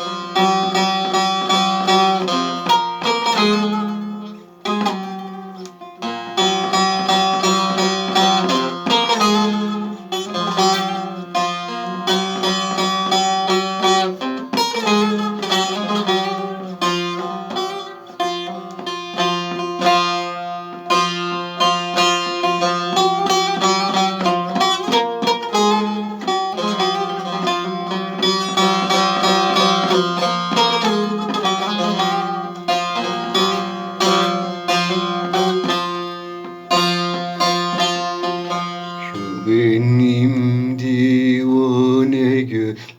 Şu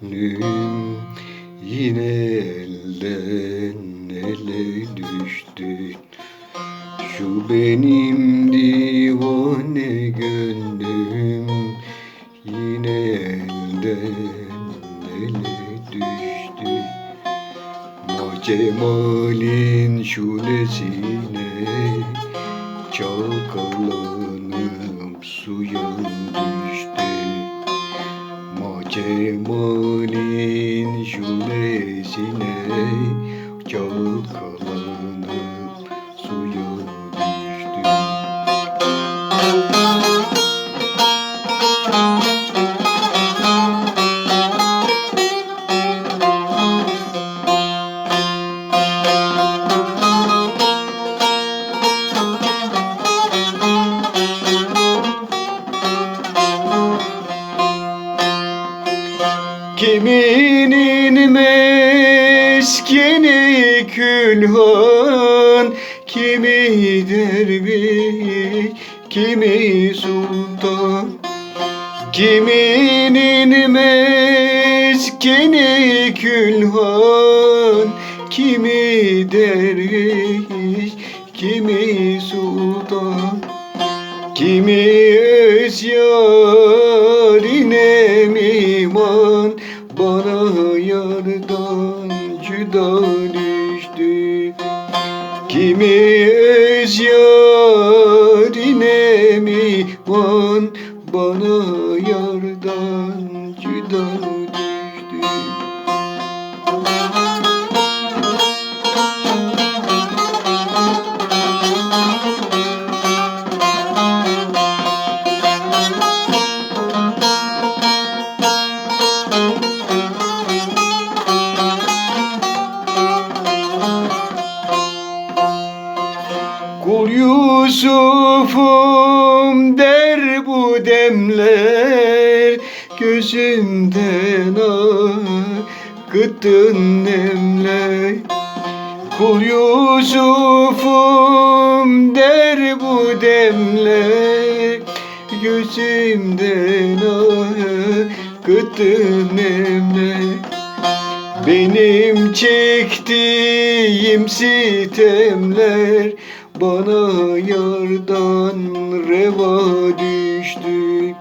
gönlüm Yine elden ele düştü. Şu benim divane gönlüm Yine elden ele düştü. Ma cemalin şulesine Çalkalanıp suya cemalin şulesine Çalkalanıp Kiminin meskeni külhan Kimi derviş, kimi sultan? Kiminin meskeni külhan Kimi derviş, kimi sultan? Kimi öz düştü. Kimi öz yarine miman Bana yardan cüda Yusuf'um der bu demler Gözümden akıttın nemler. Kul Yusuf'um der bu demler Gözümden akıttın nemler. Benim çektiğim sitemler bana yardan reva düştü.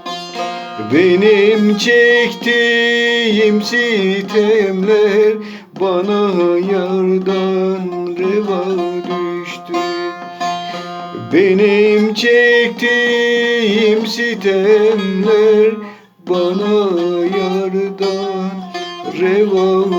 Benim çektiğim sitemler bana yardan reva düştü. Benim çektiğim sitemler bana yardan reva